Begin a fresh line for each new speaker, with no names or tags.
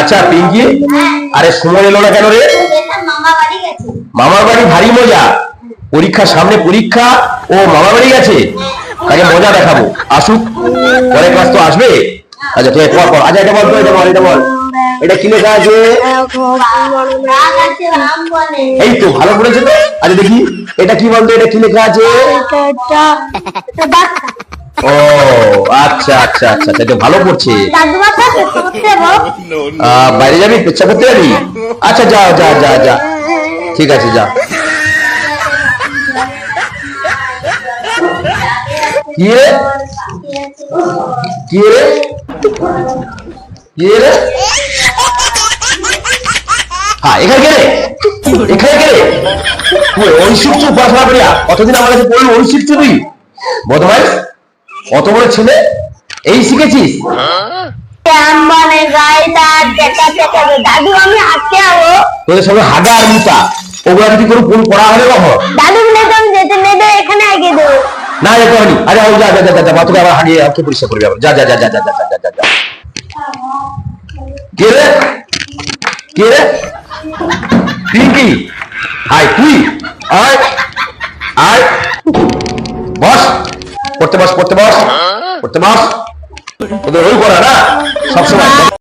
আচ্ছা পিঙ্কি, আরে সময় এলো না কেন রে? মামার বাড়ি ভারী মজা। পরীক্ষা, সামনে পরীক্ষা, ও মামা বাড়ি গেছে? তাকে মজা দেখাবো। আসুক, পরের ক্লাস তো আসবে। আচ্ছা তুই পর পর। আচ্ছা এটা বল এটা বল এটা বল। এটা কি লেখা আছে?
বলে
এই তো, ভালো করেছে তো? আচ্ছা দেখি। এটা কি বলতো? এটা কি লেখা আছে? আচ্ছা আচ্ছা আচ্ছা আচ্ছা, এটা ভালো পড়ছে বাইরে যাবি? পেচ্ছা করতে যাবি? আচ্ছা যা যা যা যা। ঠিক আছে যা। কি রে? কি রে? কি রে? হ্যাঁ এখানে গেলে এখানে গেলে তুই পড়াশোনা করিয়া কতদিন আমার কাছে পড়ল? তুই বদমাইশ? অত বড় ছেলে? এই শিখেছিস
দাদু আমি হাঁটতে যাব
তোদের সঙ্গে হাগা আর মুতা ওগুলা যদি কোনো ফোন করা হলে কখন
দাদু বলে তো যেতে নেবে এখানে আগে দেবো
না যেতে হয়নি আরে হো, যা যা যা যা, যা আবার হাগিয়ে আজকে পরিষ্কার করবি আবার যা যা যা যা যা যা যা যা যা কে রে কে রে পিঙ্কি আয় তুই আয় আয় বস পড়তে বস পড়তে বস পড়তে বস 오늘 얼굴 하나 섭섭하다. 아.